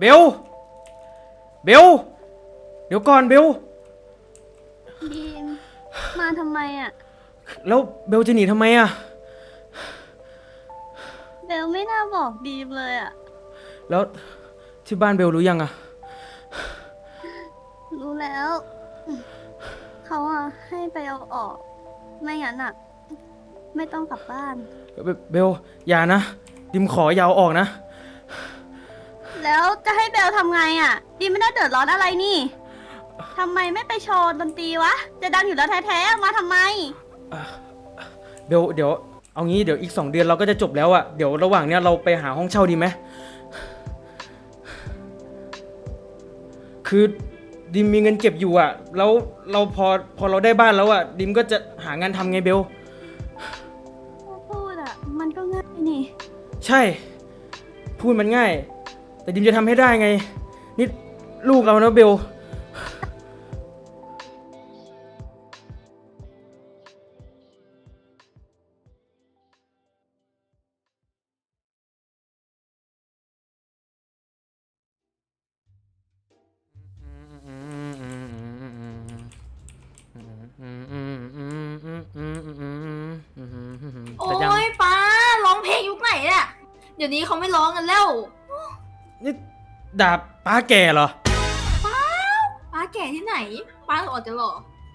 เบล เบล เดี๋ยวก่อนเบลดีมมาทำไมอะ แล้วเบลจะหนีทำไมอะเบลไม่น่าบอกดีมเลยอะ แล้วที่บ้านเบลรู้ยังอะรู้แล้ว เขาอะให้ไปเอาออก ไม่งั้นอะ ไม่ต้องกลับบ้าน เบลเบลอย่านะ ดิมขออยาวออกนะ แล้วจะให้เบลทำไงอะ ดีมไม่ได้เดือดร้อนอะไรนี่ทำไมไม่ไปโชว์ดนตรีวะ จะดังอยู่แล้วแท้ๆมาทำไม เบลเดี๋ยวเอางี้เดี๋ยวอีกสองเดือนเราก็จะจบแล้วอะเดี๋ยวระหว่างเนี้ยเราไปหาห้องเช่าดีไหมคือดิมมีเงินเก็บอยู่อะแล้วเราพอพอเราได้บ้านแล้วอะดิมก็จะหางานทำไงเบลพูดอะมันก็ง่ายนี่ ใช่ พูดมันง่าย แต่ดิมจะทำให้ได้ไง นี่ลูกเรานะเบล ดาบป้าแก่เหรอ ป้าแก่ที่ไหน ป้าออกจะหล่อ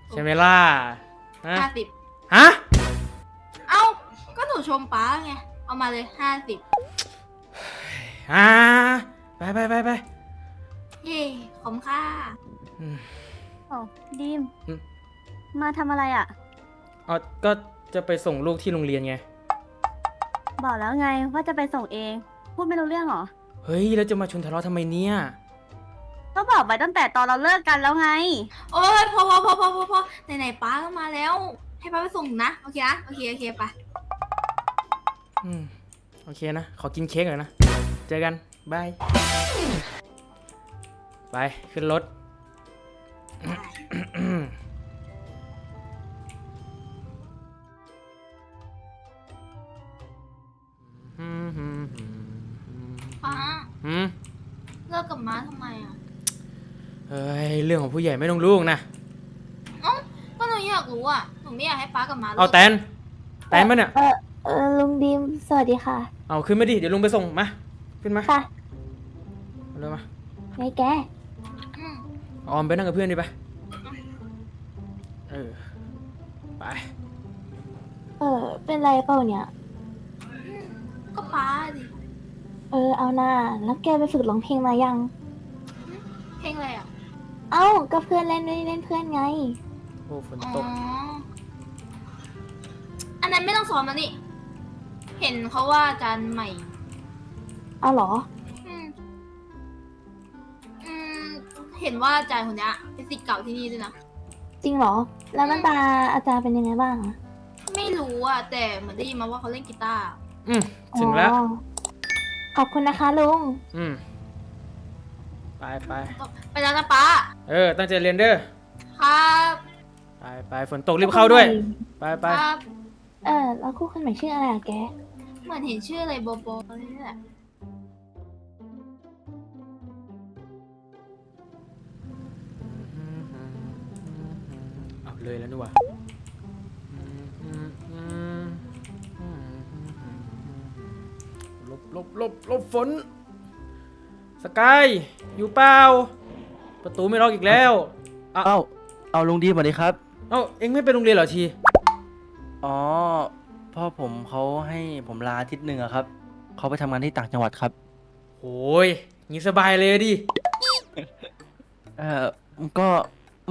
ใช่ไหมล่ะฮะห้าสิบฮะเอ้า ก็หนูชมป้าไง เอามาเลยห้าสิบอ่าไปไปไปไปเย่ขอบคุณค่ะอืมอ๋อดีม อืม มาทำอะไรอะอ๋อก็จะไปส่งลูกที่โรงเรียนไง บอกแล้วไงว่าจะไปส่งเอง พูดไม่รู้เรื่องเหรอ เฮ้ยแล้วจะมาชนทะเลาะทำไมเนี่ย ก็บอกไปตั้งแต่ตอนเราเลิกกันแล้วไง โอ้ยพอพอพอพอพอพอไหนๆป้าก็มาแล้ว ให้ป้าไปส่งนะ โอเคนะ โอเค โอเคไป อืม โอเคนะ ขอกินเค้กหน่อยนะ เจอกัน บาย ไป ขึ้นรถป้า หืมเลิกกับม้าทำไมอะเฮ้ยเรื่องของผู้ใหญ่ไม่ต้องรู้หรอกนะ เอ้าก็หนูอยากรู้อะหนูไม่อยากให้ป้ากับม้าลิกเอาแตนแตนมาเนี่ย เออเออลุงดีมสวัสดีค่ะเอาขึ้นมาดิ เดี๋ยวลุงไปส่งมา ขึ้นมาค่ะเอาเร็วมาไงแกอืมออมไปนั่งกับเพื่อนดิไป เออ ไป เออเป็นไรเปล่าเนี่ย ก็ป้าดิ เออเอาหน้า แล้วแกไปฝึกร้องเพลงมายัง เพลงอะไรอะเอ้าก็เพื่อนเล่นด้วยเล่นเพื่อนไง โอ้ฝนอ๋อตกอันนั้นไม่ต้องซ้อมแล้วนี่ เห็นเขาว่าอาจารย์ใหม่ เอาเหรอ อืมอืมเห็นว่าอาจารย์คนเนี้ยเป็นศิษย์เก่าที่นี่ด้วยนะ จริงเหรอ แล้วหน้าตาอาจารย์เป็นยังไงบ้างอะไม่รู้อะแต่เหมือนได้ยินมาว่าเขาเล่นกีตาร์ อืมถึงแล้ว อ๋อ ขอบคุณนะคะลุง อืม ไปไป ไปแล้วนะป้าเออ ตั้งใจเรียนเด้อ ครับไปไปฝนตกรีบเข้าด้วย ไปไป ครับเออแล้วคู่คนใหม่ชื่ออะไรอะแก เหมือนเห็นชื่ออะไรโบโบอะไรนี่แหละเอาเลยแล้วนี่หว่า หลบหลบหลบหลบฝน สกาย อยู่เปล่า ประตูไม่ล็อกอีกแล้วอะเอ้า เอาลุงดีสวัสดีครับ เอ้า เอ็งไม่ไปโรงเรียนเหรอที อ๋อ พ่อผมเขาให้ผมลาอาทิตย์หนึ่งอะครับ เขาไปทำงานที่ต่างจังหวัดครับ โอ้ยงี้สบายเลยดิ เออก็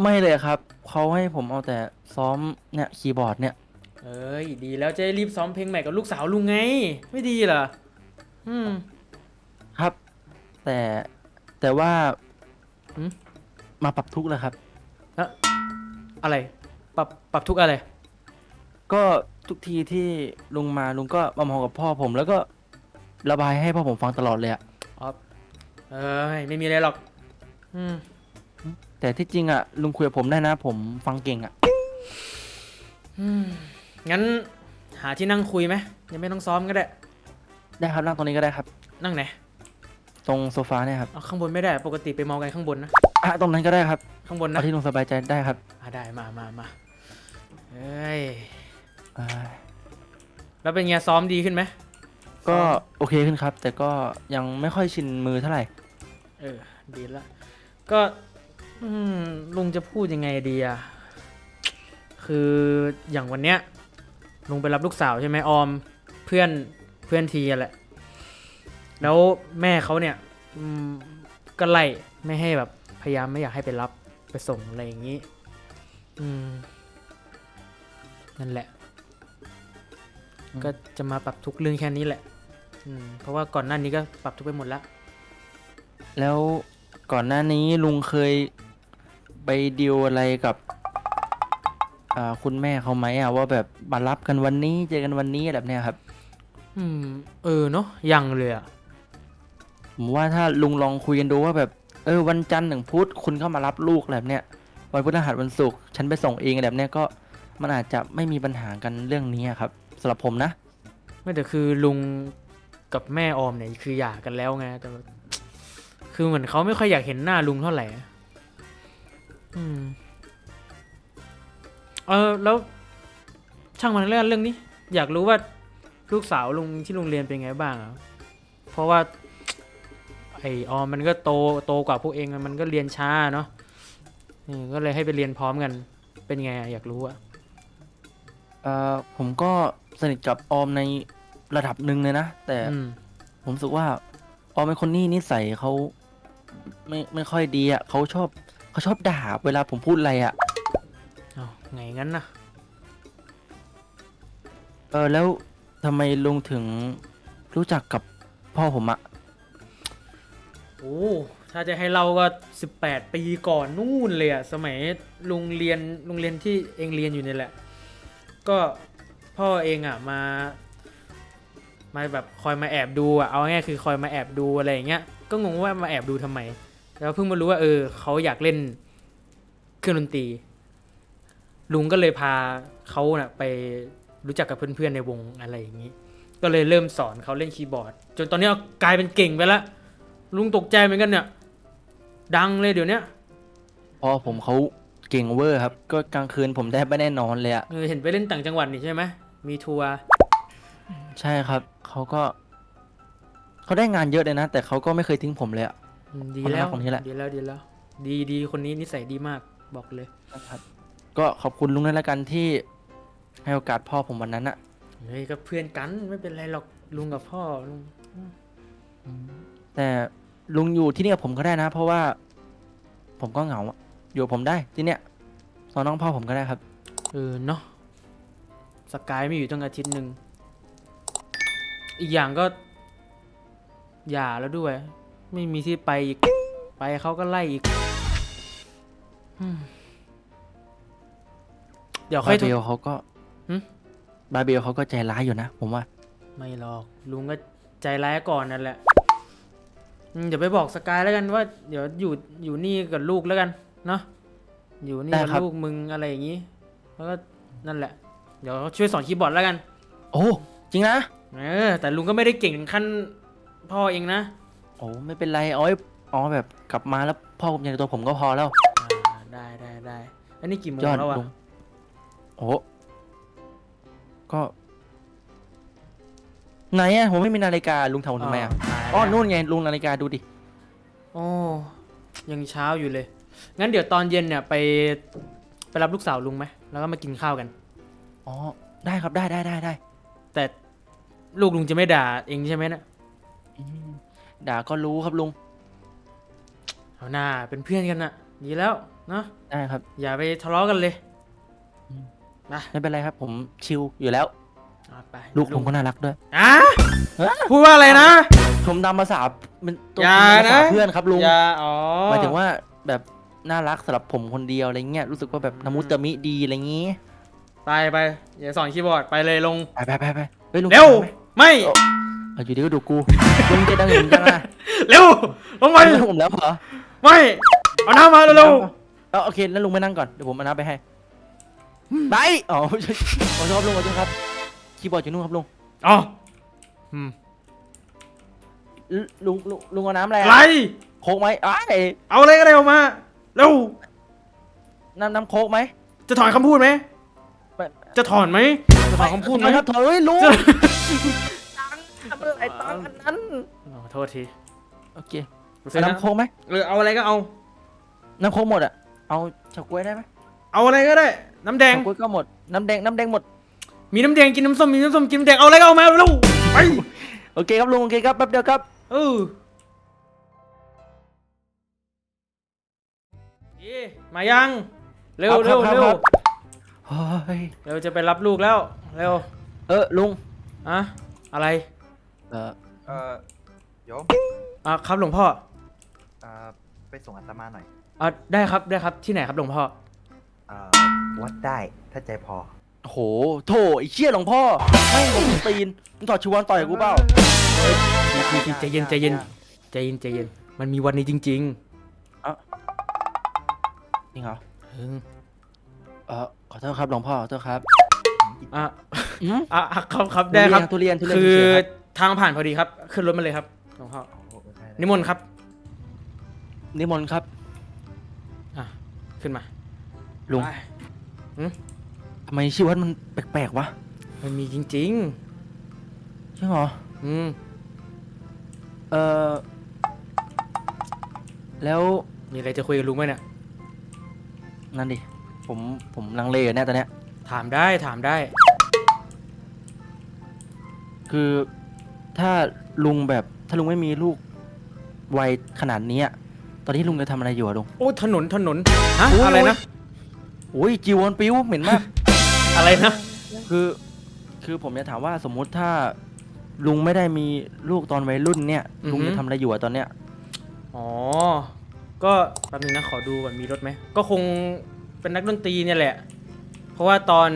ไม่เลยครับ เขาให้ผมเอาแต่ซ้อมเนี่ยคีย์บอร์ดเนี่ย เอ้ย ดีแล้วจะได้รีบซ้อมเพลงใหม่กับลูกสาวลุงไง ไม่ดีเหรอ อืม ครับ แต่แต่ว่าหืม มาปรับทุกข์แล้วครับอะอะไร ปรับปรับทุกอะไร ก็ทุกทีที่ลุงมาลุงก็มามองกับพ่อผมแล้วก็ระบายให้พ่อผมฟังตลอดเลยอะอ๋อเอ้ยไม่มีอะไรหรอก อืม แต่ที่จริงอะลุงคุยกับผมได้นะ ผมฟังเก่งอะอืมงั้นหาที่นั่งคุยไหมยังไม่ต้องซ้อมก็ได้ ได้ครับนั่งตรงนี้ก็ได้ครับ นั่งไหนตรงโซฟาเนี่ยครับเอาข้างบนไม่ได้ปกติไปเมากันข้างบนนะอะตรงนั้นก็ได้ครับข้างบนเอานะที่ลุงสบายใจได้ครับอะได้มามามาเอ้ยอ่าแล้วเป็นไงซ้อมดีขึ้นไหมก็โอเคขึ้นครับ แต่ก็ยังไม่ค่อยชินมือเท่าไหร่ เออดีละก็อืมลุงจะพูดยังไงดีอะคืออย่างวันเนี้ยลุงไปรับลูกสาวใช่ไหมออม เพื่อน เพื่อนทีอะแหละ แล้วแม่เขาเนี่ยก็ไล่ไม่ให้แบบพยายามไม่อยากให้ไปรับไปส่งอะไรอย่างนี้ อืม นั่นแหละ ก็จะมาปรับทุกเรื่องแค่นี้แหละ อืม เพราะว่าก่อนหน้านี้ก็ปรับทุกไปหมดแล้ว แล้วก่อนหน้านี้ลุงเคยไปดีลอะไรกับอ่าคุณแม่เขาไหมอะว่าแบบมารับกันวันนี้เจอกันวันนี้อะไรแบบเนี้ยครับ อืม เออเนาะยังเลยอะผมว่าถ้าลุงลองคุยกันดูว่าแบบ เออ วันจันทร์ถึงพุธคุณเข้ามารับลูกอะไรแบบเนี้ยวันพฤหัสวันศุกร์ฉันไปส่งเองอะไรแบบเนี้ยก็มันอาจจะไม่มีปัญหากันเรื่องนี้ครับสำหรับผมนะ ไม่แต่คือลุงกับแม่ออมเนี่ยคือหย่ากันแล้วไงแต่ว่าคือเหมือนเขาไม่ค่อยอยากเห็นหน้าลุงเท่าไหร่อะอืม เออแล้วช่างมันเรื่องเรื่องนี้ อยากรู้ว่า ลูกสาวลุงที่โรงเรียนเป็นไงบ้างอะเพราะว่าไอออมมันก็โตโตกว่าพวกเองอะมันก็เรียนช้าเนาะอืมก็เลยให้ไปเรียนพร้อมกัน เป็นไงอะอยากรู้อะเอ่อผมก็สนิทกับออมในระดับหนึ่งเลยนะ แต่อืมผมรู้สึกว่าออมเป็นคนนี่นิสัยเขาไม่ไม่ค่อยดีอะเขาชอบเขาชอบด่าเวลาผมพูดอะไรอะ เอ้าไงงั้นนะเออแล้ว ทำไมลุงถึงรู้จักกับพ่อผมอะโอ้ถ้าจะให้เราก็สิบแปดปีก่อนนู่นเลยอะสมัยลุงเรียนลุงเรียนที่เองเรียนอยู่นี่แหละ ก็พ่อเองอะมามาแบบคอยมาแอบดูอะเอาง่ายคือคอยมาแอบดูอะไรอย่างเงี้ยก็งงว่ามาแอบดูทำไม แล้วเพิ่งมารู้ว่าเออเขาอยากเล่นเครื่องดนตรี ลุงก็เลยพาเขาน่ะไป รู้จักกับเพื่อนๆในวงอะไรอย่างนี้ ก็เลยเริ่มสอนเขาเล่นคีย์บอร์ด จนตอนนี้กลายเป็นเก่งไปแล้วลุงตกใจเหมือนกันเนี่ย ดังเลยเดี๋ยวเนี้ยพ่อผมเขาเก่งเวอร์ครับ ก็กลางคืนผมแทบไม่ได้นอนเลยอะเออเห็นไปเล่นต่างจังหวัดนี่ใช่ไหมมีทัวร์ใช่ครับเขาก็เขาได้งานเยอะเลยนะ แต่เขาก็ไม่เคยทิ้งผมเลยอะอืมดีคนแล้รัวกคนนี้แหละ ดีแล้วดีแล้ว ดีดีคนนี้นิสัยดีมากบอกเลยนะครับก็ขอบคุณลุงด้วยละกันที่ ให้โอกาสพ่อผมวันนั้นอะเฮ้ยก็เพื่อนกันไม่เป็นไรหรอกลุงกับพ่อลุงแต่ลุงอยู่ที่นี่กับผมก็ได้นะ เพราะว่า ผมก็เหงาอะอยู่กับผมได้ที่เนี้ยสอนน้องพ่อผมก็ได้ครับ เออเนาะสกายไม่อยู่ตั้งอาทิตย์หนึ่งอีกอย่างก็หย่าแล้วด้วย ไม่มีที่ไปอีกไปเขาก็ไล่อีกอืมเดี๋ยวค่บาอยโทเบรลเขาก็ หึ บาเบลเขาก็ใจร้ายอยู่นะ ผมว่า ไม่หรอกลุงก็ใจร้ายก่อนนั่นแหละอืมเดี๋ยวไปบอกสกายแล้วกันว่า เดี๋ยวอยู่อยู่นี่กับลูกแล้วกันเนาะอยู่นี่ได้กับครับ ลูกมึงอะไรอย่างนี้ แล้วก็นั่นแหละ เดี๋ยวช่วยสอนคีย์บอร์ดแล้วกัน โอ้จริงนะเออ แต่ลุงก็ไม่ได้เก่งถึงขั้นพ่อเองนะโอ้ไม่เป็นไรเอาไว้อ๋อแบบกลับมาแล้วพ่อผมอย่างในตัวผมก็พอแล้ว อ่าได้ได้ได้อันนี้กี่โมงยอดแล้วอะลุงโอ้ ก็ไหนอะผมไม่มีนาฬิกาลุงทำผมทำไมอะตายอ๋อแล้วนู่นไงลุงนาฬิกาดูดิโอ้ยังเช้าอยู่เลย งั้นเดี๋ยวตอนเย็นเนี่ยไปไปรับลูกสาวลุงไหมแล้วก็มากินข้าวกัน อ๋อ ได้ครับได้ได้ได้ได้ แต่ลูกลุงจะไม่ด่าเองใช่ไหมนะอืมด่าก็รู้ครับลุงเอาหน้าเป็นเพื่อนกันนะดีแล้วเนาะได้ครับ อย่าไปทะเลาะกันเลยอืม นะไม่เป็นไรครับ ผมชิลอยู่แล้ว เอาไปลูกผมก็น่ารักด้วย อะเอ้ยพูดว่าอะไรนะผมตามภาษาเป็นตัวอย่าภาษานะเพื่อนครับลุงอย่าอ๋อ หมายถึงว่าแบบน่ารักสำหรับผมคนเดียวอะไรเงี้ยรู้สึกว่าแบบนามุตะมิดีอะไรงี้ไปไปอย่าสอนคีย์บอร์ดไปเลยลงไปไปไปไปเฮ้ยลุงเร็วไปไหมไม่เอาอยู่ดีก็ดูกูลุงจะดังเห็นจังอะเร็วลงไปไม่ผมแล้วเหรอไม่เอาน้ำมาเร็วเอาโอเคแล้วลุงไปนั่งก่อนเดี๋ยวผมมานับไปให้ ไป อ๋อไม่ใช่ขอโทษครับลุงขอโทษครับ คีย์บอร์ดอยู่นู่นครับลุงๆอ๋ออืมลุงลุงลุงเอาน้ำอะไรอะไร โค้กไหมอ้ายเอาอะไรก็ได้ออกมา เร็ว น้ำน้ำโค้กไหมจะถอนคำพูดไหมไม่จะถอนไหม จะถอนคำพูดไหม ครับเถอะเฮ้ยลุงจะไอ้ตังค์อันนั้นอ๋อโทษทีโอเคกูซื้อเอานะน้ำโค้กไหมเออเอาอะไรก็เอา น้ำโค้กหมดอะ เอาเฉาก๊วยได้ไหม เอาอะไรก็ได้ น้ำแดงเฉาก๊วยก็หมด น้ำแดง น้ำแดงหมด มีน้ำแดงกินน้ำส้มมีน้ำส้มกินน้ำแดงเอาอะไรก็เอามาเร็วไปโอเคครับลุง โอเคครับ แป๊บเดียวครับ เออเอ๊ะมายังเร็วครัเร็บวครับเร็วครับ เฮ้ย เร็วจะไปรับลูกแล้วเร็วเออลุง อะอะไรเออเอ่อโยมอะครับหลวงพ่อเอ่อไปส่งอาตมาหน่อย อะได้ครับได้ครับที่ไหนครับหลวงพ่อ เอ่อวัดได้ถ้าใจพอโหโถไอ้เชี่ยหลวงพ่อไม่งผมตีนมึงถอดชีวรต่อยกูเปล่าพี่พี่ใจเย็นใจเย็นใจเย็นใจเย็น มันมีวันนี้จริงจริงเหรอๆเออเออขอโทษครับหลวงพ่อขอโทษครับอะอืมอะอะครับครับได้ครับ ทุเรียนทุเรียนคืทุอเรียนเฉยๆครับทางผ่านพอดีครับ ขึ้นรถมาเลยครับหลวงพ่อโอ้โหได้นิมนต์ครับนิมนต์ครับอะขึ้นมา ลุงไปทำไมชีวัดมันแปลกๆวะมันมีจริงจริงเหรอ ๆ อืม เออแล้วมีอะไรจะคุยกับลุงไหมเนี่ย นั่นดิ ผมผมลังเลอยู่เนี่ยตอนเนี้ย ถามได้ถามได้ คือถ้าลุงแบบถ้าลุงไม่มีลูกวัยขนาดนี้อะตอนนี้ลุงจะทำอะไรอยู่อะลุง โอ้ถนนถนน ฮะโอ้ยอะไรนะโอ้ยจีวรปิ้วเหม็นมาก อะไรนะ คือ คือผมจะถามว่าสมมุติถ้าลุงไม่ได้มีลูกตอนวัยรุ่นเนี่ยลุงจะทำอะไรอยู่อะตอนเนี้ย อ๋อ ก็แป๊บนึงนะขอดูก่อนมีรถไหม ก็คงเป็นนักดนตรีเนี่ยแหละ เพราะว่าตอน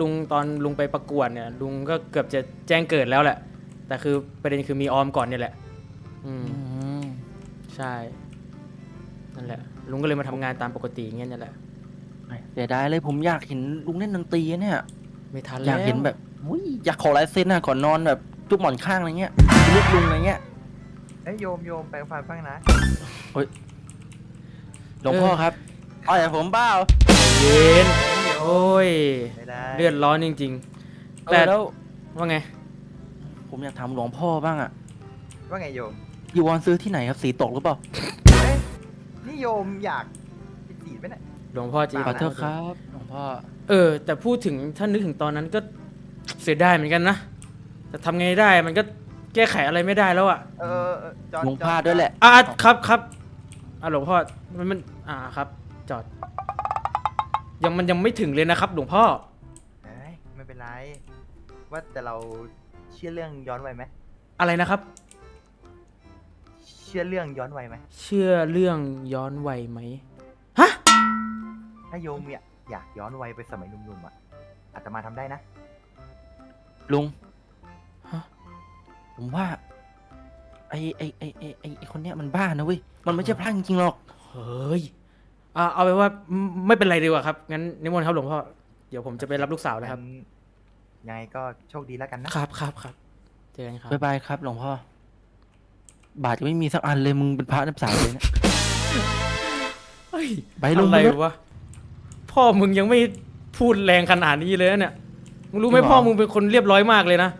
ลุงตอนลุงไปประกวดเนี่ย ลุงก็เกือบจะแจ้งเกิดแล้วแหละ แต่คือประเด็นคือมีออมก่อนเนี่ยแหละ อืมอืมใช่ นั่นแหละ ลุงก็เลยมาทำงานตามปกติอย่างเงี้ยนั่นแหละ เสียดายเลยผมอยากเห็นลุงเล่นดนตรีเนี่ย ไม่ทันอแล้วยากเห็นแบบอุ๊ยอยากขอลายเซ็นอะขอนอนแบบจุกหมอนข้างอะไรเงี้ยเรียกลุงอะไรเงี้ยเอ้ยโยมโยมแปลงฟันบ้างนะหลวงพ่อครับเอาอย่างผมเปล่าเย็นโอ้ย ไม่ได้เลือดร้อนจริง เอแต่อแล้วๆ ว่าไง ผมอยากถามหลวงพ่อบ้างอะว่าไงโยม ยีวอนซื้อที่ไหนครับสีตกหรือเปล่าเอ้ยนี่โยมอยากไปจีบไหมเนี่ยหลวงพ่อจีขอโทษครับ หลวงพ่อ เออ แต่พูดถึงถ้านึกถึงตอนนั้นก็เสียดายเหมือนกันนะ แต่ทำไงได้มันก็แก้ไขอะไรไม่ได้แล้วอะเออเออจอดลุงจอพลาดด้วยแหละ อะครับครับอะหลวงพ่อมันมันอ่าครับ จอด ยังมันยังไม่ถึงเลยนะครับ หลวงพ่อ เอ้ยไม่เป็นไร ว่าแต่เราเชื่อเรื่องย้อนวัยไหม อะไรนะครับ เชื่อเรื่องย้อนวัยไหม เชื่อเรื่องย้อนวัยไหม ถ้าโยมอยากอยากย้อนวัยไปสมัยหนุ่มๆอะอาตมาทำได้นะ ลุงฮะผมว่า ไอไอไอไอไอไอคนเนี้ยมันบ้านะเว้ย มันไม่ใช่พระจริงๆหรอก เฮ้ยอะเอาไปนว่าไม่ไม่เป็นไรดีกว่าครับ งั้นนิมนต์ครับหลวงพ่อ เดี๋ยวผมจะไปรับลูกสาวแล้วครับงั้นยังไงก็โชคดีแล้วกันนะ ครับครับครับเจอกันครับ บ๊ายบายครับหลวงพ่อ บาทจะไม่มีสักอันเลยมึงเป็นพระนับสาวเลยเนี่ยเฮ้ยไปลงอะไรไปรถ วะ พ่อมึงยังไม่พูดแรงขนาดนี้เลยนะเนี่ยมึงรู้ไหมจริงเหรอ พ่อมึงเป็นคนเรียบร้อยมากเลยนะ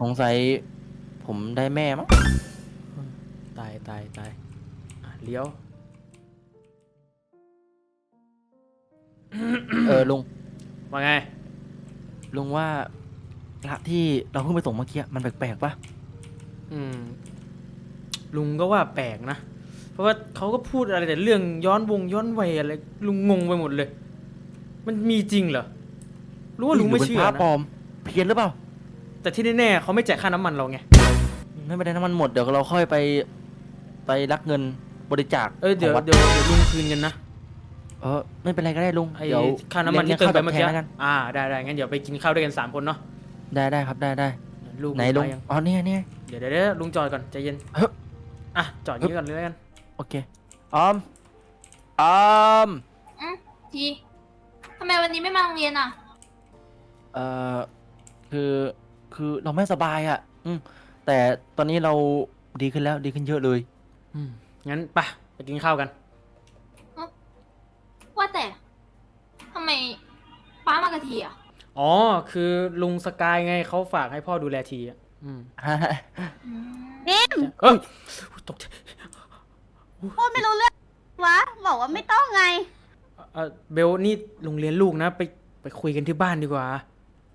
สงสัยผมได้แม่มั้งตายตายตายอะเลี้ยว เออลุงว่าไง ลุงว่าพระที่เราเพิ่งไปส่งเมื่อกี้มันแปลกๆปะอืม ลุงก็ว่าแปลกนะ เพราะว่าเขาก็พูดอะไรแต่เรื่องย้อนวงย้อนวัยอะไร ลุงงงไปหมดเลย มันมีจริงเหรอรู้ว่าลุงไม่หรืเชื่ป็อนพระปลนะอม เพี้ยนหรือเปล่าแต่ที่แน่ๆเขาไม่จ่ายค่าน้ำมันเราไง ไม่เป็นไรน้ำมันหมดเดี๋ยวเราค่อยไป ไปรักเงินบริจาคเอ้ยเดี๋ยวของวัดเดี๋ยวเดี๋ยวลุงคืนเงินนะเออไม่เป็นไรก็ได้ลุงไอ้เดี๋ยวค่าน้ำมันที่เติมไปเมื่อกี้ลี้ยงข้าวตบแทนแล้วกันอ่าได้ได้งั้นเดี๋ยวไปกินข้าวด้วยกันสามคนเนาะได้ได้ครับได้ได้ลูกไหนลุงมายังอ๋อเนี่ยเนี่ย เดี๋ยวเดี๋ยวเดี๋ยวลุงจอดก่อนใจเย็นเฮ้ย อะจอดอย่างนี้ก่อนเลยแล้วกันโอเคออมออม ทีทำ ไมวันนี้ไม่มาโรงเรียนอะ เอ่อคือคือเราไม่สบายอะ อืมแต่ตอนนี้เราดีขึ้นแล้วดีขึ้นเยอะเลย อืมงั้นไปะไปกินข้าวกัน ว่าแต่ทำไมป้ามากะทีอะ อ๋อ คือลุงสกายไงเขาฝากให้พ่อดูแลทีอะอืมนิมเอ้ยตกใจ พูดไม่รู้เรื่องวะ บอกว่าไม่ต้องไง เออเบลนี่โรงเรียนลูกนะ ไปไปคุยกันที่บ้านดีกว่า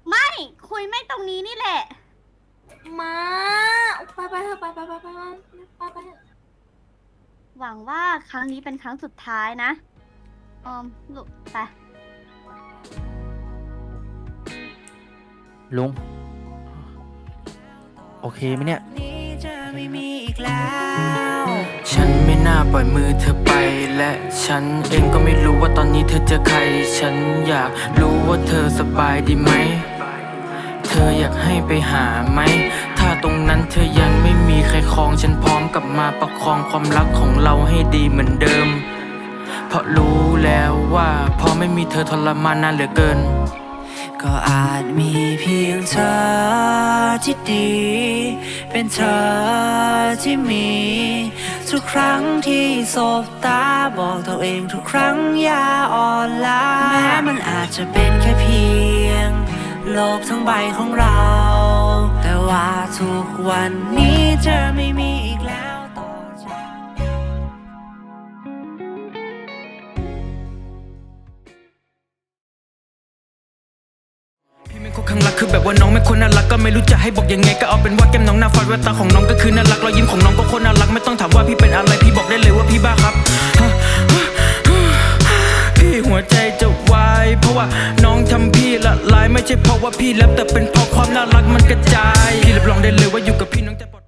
ไม่คุยไม่ตรงนี้นี่แหละ มาไปไปเถอะไปไปไปไปไปไปไปเถอะหวังว่าครั้งนี้เป็นครั้งสุดท้ายนะออมลูกไปลุง โอเคไหมเนี่ย ฉันไม่น่าปล่อยมือเธอไปและฉันเองก็ไม่รู้ว่าตอนนี้เธอเจอใคร ฉันอยากรู้ว่าเธอสบายดีไหม เธออยากให้ไปหาไหม ถ้าตรงนั้นเธอยังไม่มีใครครอง ฉันพร้อมกลับมาประคองความรักของเราให้ดีเหมือนเดิม เพราะรู้แล้วว่าพอไม่มีเธอทรมานนานเหลือเกิน ก็อาจมีเพียงเธอที่ดี เป็นเธอที่มี ทุกครั้งที่สบตาบอกตัวเองทุกครั้งอย่าอ่อนล้าแม้มันอาจจะเป็นแค่เพียง โลกทั้งใบของเรา แต่ว่าทุกวันนี้เธอไม่มีอีกแล้ว คนน่ารักก็ไม่รู้จะให้บอกยังไงก็เอาเป็นว่าแก้มน้องหน้าฟาดแววตาของน้องก็คือน่ารักรอยยิ้มของน้องก็คนน่ารักไม่ต้องถามว่าพี่เป็นอะไรพี่บอกได้เลยว่าพี่บ้าครับพี่หัวใจจะวายเพราะว่าน้องทำพี่ละลายไม่ใช่เพราะว่าพี่แลบแต่เป็นเพราะความน่ารักมันกระจาย พี่รับรองได้เลยว่าอยู่กับพี่น้องจะ